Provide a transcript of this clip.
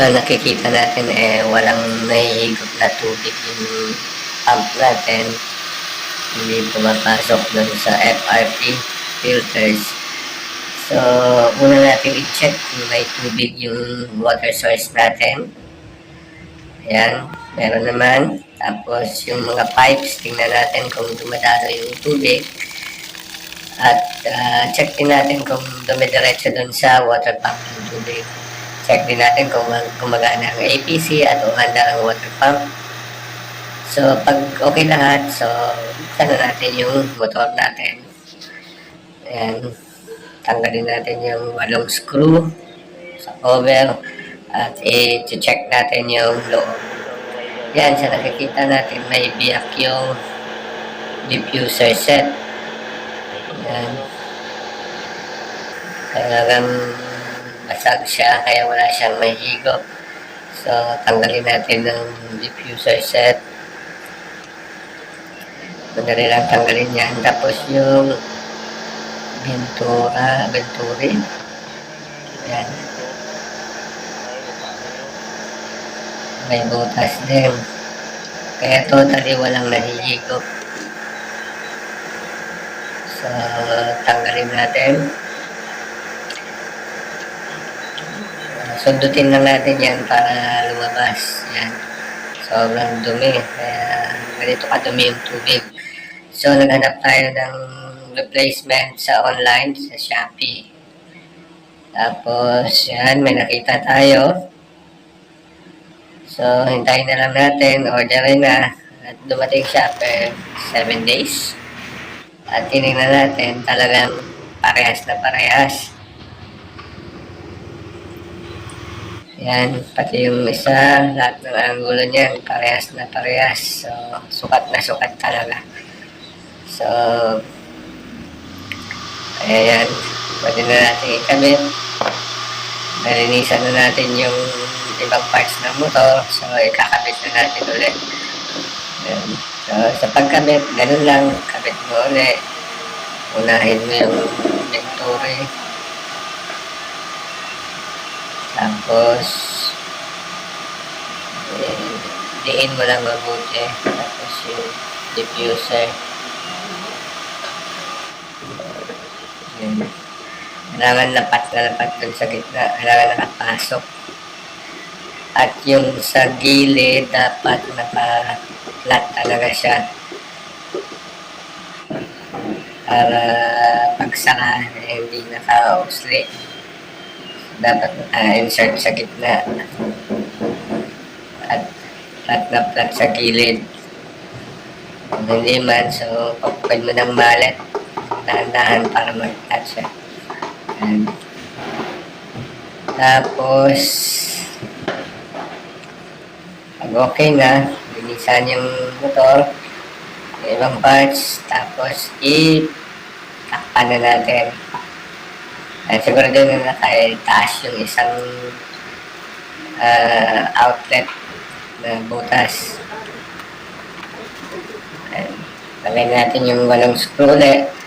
So nakikita natin eh walang nahihigop na tubig yung pump natin. Hindi pumapasok dun sa FRP filters. So una natin i-check kung may tubig yung water source natin. Ayan, meron naman. Tapos yung mga pipes, tingnan natin kung dumadalo yung tubig. At ah, check din natin kung dumidiretso dun sa water pump yung tubig. Check din natin kung mag- gumagana ang APC at umanda ang water pump. So, pag okay lahat, so, buksan na natin yung motor natin. Ayan. Tanggalin natin yung walong screw sa cover at i-check natin yung loob. Yan, sa nakikita natin, may biyak yung diffuser set. Yan. Talagang basag siya, kaya wala siyang may higop. So, tanggalin natin ng diffuser set. Madali lang tanggalin yan. Tapos yung Ventura, Venturin. Yan. May butas din. Kaya totally walang nahihigop. So, tanggalin natin. Sundutin lang natin yan para lumabas. Yan. Sobrang dumi. Kaya ganito kadumi yung tubig. So, naghanap tayo ng replacement sa online, sa Shopee. Tapos, yan, may nakita tayo. So, hintayin na lang natin, orderin na. At dumating siya per 7 days. At tinignan natin, talagang parehas na parehas. Yan, pati yung isa, lahat ng angulo niya, parehas na parehas. So, sukat na sukat talaga. So, ayan, pwede na natin ikabit. Nalinisan na natin yung ibang parts ng motor. So, ikakabit na natin ulit. Ayan. So, sa pagkabit, ganun lang, kabit mo ulit. Unahin mo yung venturi. Tapos, diin mo lang mabuti. Tapos yung diffuser. Yan. Kailangan lapat na lapat dun sa gitna. Kailangan nakapasok. At yung sa gilid, dapat naka-flat talaga siya. Para pagsaka, eh, hindi naka-oscillate dapat naka-insert sa gitna at flat na flat sa gilid. Kung hindi man, so pagpapad mo ng mallet, dahan-dahan para mag-flat siya. Ayan. Tapos, pag okay na, linisan yung motor, ibang parts, tapos i-takpan na natin. Ay, siguro din na naka-taas yung isang ah, outlet na butas. Ayan. Lagay natin yung walong screw ulit.